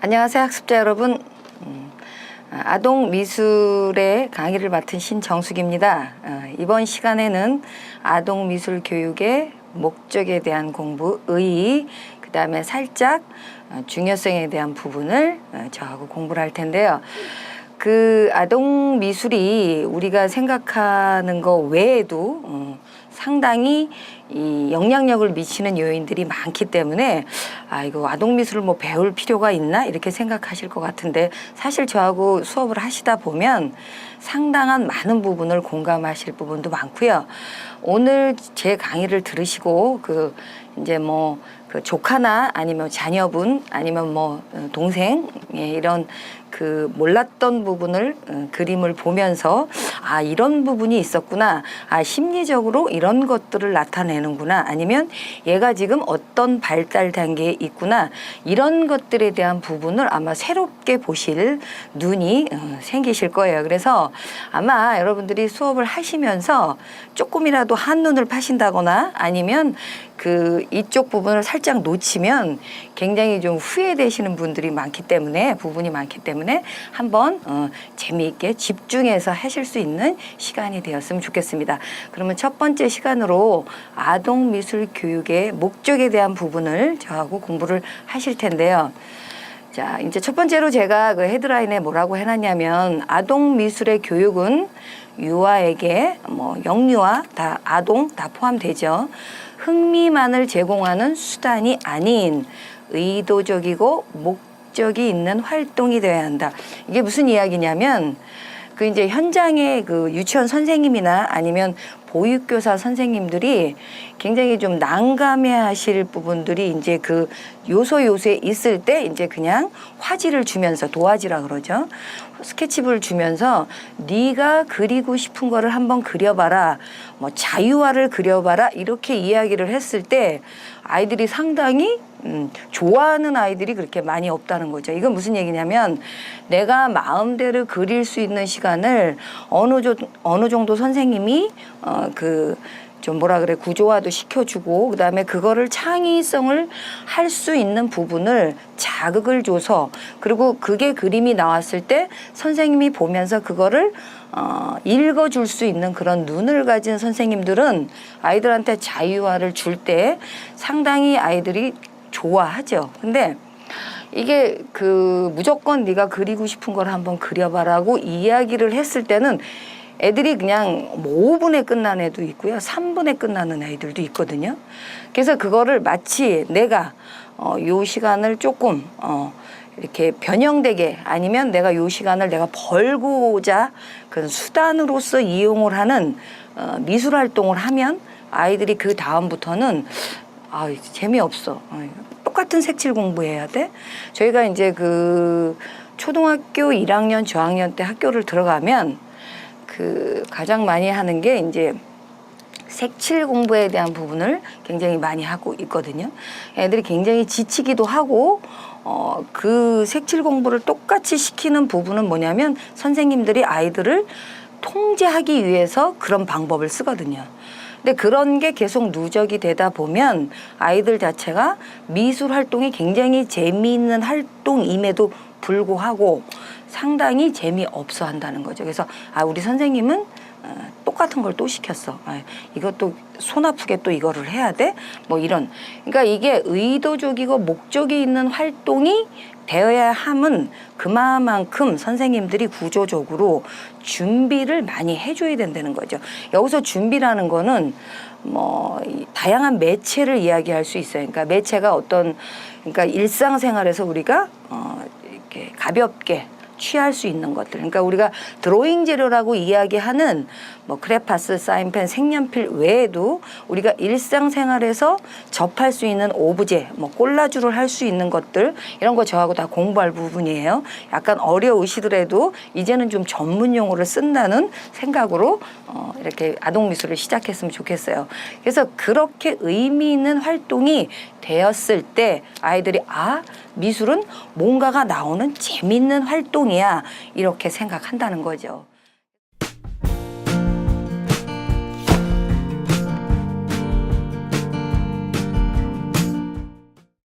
안녕하세요 학습자 여러분. 음, 아동 미술의 강의를 맡은 신정숙입니다. 어, 이번 시간에는 아동 미술 교육의 목적에 대한 공부 의 그다음에 살짝 어, 중요성에 대한 부분을 어, 저하고 공부를 할 텐데요. 그 아동 미술이 우리가 생각하는 거 외에도 어, 상당히 이 영향력을 미치는 요인들이 많기 때문에 아 이거 아동 미술을 뭐 배울 필요가 있나 이렇게 생각하실 것 같은데 사실 저하고 수업을 하시다 보면 상당한 많은 부분을 공감하실 부분도 많고요. 오늘 제 강의를 들으시고 그 이제 뭐 그 조카나 아니면 자녀분 아니면 뭐 어, 동생 예, 이런 그 몰랐던 부분을 어, 그림을 보면서 아 이런 부분이 있었구나. 아 심리적으로 이런 것들을 나타내는구나. 아니면 얘가 지금 어떤 발달 단계에 있구나. 이런 것들에 대한 부분을 아마 새롭게 보실 눈이 어, 생기실 거예요. 그래서 아마 여러분들이 수업을 하시면서 조금이라도 한눈을 파신다거나 아니면 그 이쪽 부분을 살짝 놓치면 굉장히 좀 후회되시는 분들이 많기 때문에 부분이 많기 때문에 한번 어, 재미있게 집중해서 하실 수 있는 시간이 되었으면 좋겠습니다. 그러면 첫 번째 시간으로 아동 미술 교육의 목적에 대한 부분을 저하고 공부를 하실 텐데요. 자, 이제 첫 번째로 제가 그 헤드라인에 뭐라고 해놨냐면 아동 미술의 교육은 유아에게 뭐 영유아 다 아동 다 포함되죠. 흥미만을 제공하는 수단이 아닌 의도적이고 목적이 있는 활동이 되어야 한다. 이게 무슨 이야기냐면 그 이제 현장에 그 유치원 선생님이나 아니면 보육교사 선생님들이 굉장히 좀 난감해 하실 부분들이 이제 그 요소 요소에 있을 때 이제 그냥 화지를 주면서 도화지라 그러죠. 스케치북을 주면서 네가 그리고 싶은 거를 한번 그려봐라. 뭐 자유화를 그려봐라. 이렇게 이야기를 했을 때 아이들이 상당히 음, 좋아하는 아이들이 그렇게 많이 없다는 거죠. 이건 무슨 얘기냐면 내가 마음대로 그릴 수 있는 시간을 어느 조, 어느 정도 선생님이 어, 그 좀 뭐라 그래 구조화도 시켜주고 그다음에 그거를 창의성을 할 수 있는 부분을 자극을 줘서 그리고 그게 그림이 나왔을 때 선생님이 보면서 그거를 어, 읽어줄 수 있는 그런 눈을 가진 선생님들은 아이들한테 자유화를 줄 때 상당히 아이들이 좋아하죠. 근데 이게 그 무조건 네가 그리고 싶은 걸 한번 그려봐라고 이야기를 했을 때는 애들이 그냥 뭐 5분에 끝난 애도 있고요. 3분에 끝나는 아이들도 있거든요. 그래서 그거를 마치 내가 어, 요 시간을 조금 어, 이렇게 변형되게 아니면 내가 요 시간을 내가 벌고자 그 수단으로서 이용을 하는 어, 미술 활동을 하면 아이들이 그 다음부터는 아 재미없어. 아, 똑같은 색칠 공부해야 돼. 저희가 이제 그 초등학교 1학년 저학년 때 학교를 들어가면 그 가장 많이 하는 게 이제 색칠 공부에 대한 부분을 굉장히 많이 하고 있거든요. 애들이 굉장히 지치기도 하고 어, 그 색칠 공부를 똑같이 시키는 부분은 뭐냐면 선생님들이 아이들을 통제하기 위해서 그런 방법을 쓰거든요. 근데 그런 게 계속 누적이 되다 보면 아이들 자체가 미술 활동이 굉장히 재미있는 활동임에도 불구하고 상당히 재미없어 한다는 거죠. 그래서 아 우리 선생님은 어, 똑같은 걸 또 시켰어. 아, 이것도 손 아프게 또 이거를 해야 돼? 뭐 이런. 그러니까 이게 의도적이고 목적이 있는 활동이 되어야 함은 그만큼 선생님들이 구조적으로 준비를 많이 해줘야 된다는 거죠. 여기서 준비라는 거는 뭐이 다양한 매체를 이야기할 수 있어요. 그러니까 매체가 어떤 그러니까 일상생활에서 우리가 어 가볍게 취할 수 있는 것들. 그러니까 우리가 드로잉 재료라고 이야기하는 뭐 크레파스, 사인펜, 색연필 외에도 우리가 일상생활에서 접할 수 있는 오브제, 뭐 콜라주를 할 수 있는 것들 이런 거 저하고 다 공부할 부분이에요. 약간 어려우시더라도 이제는 좀 전문 용어를 쓴다는 생각으로 어 이렇게 아동 미술을 시작했으면 좋겠어요. 그래서 그렇게 의미 있는 활동이 되었을 때 아이들이 아 미술은 뭔가가 나오는 재밌는 활 동이야 이렇게 생각한다는 거죠.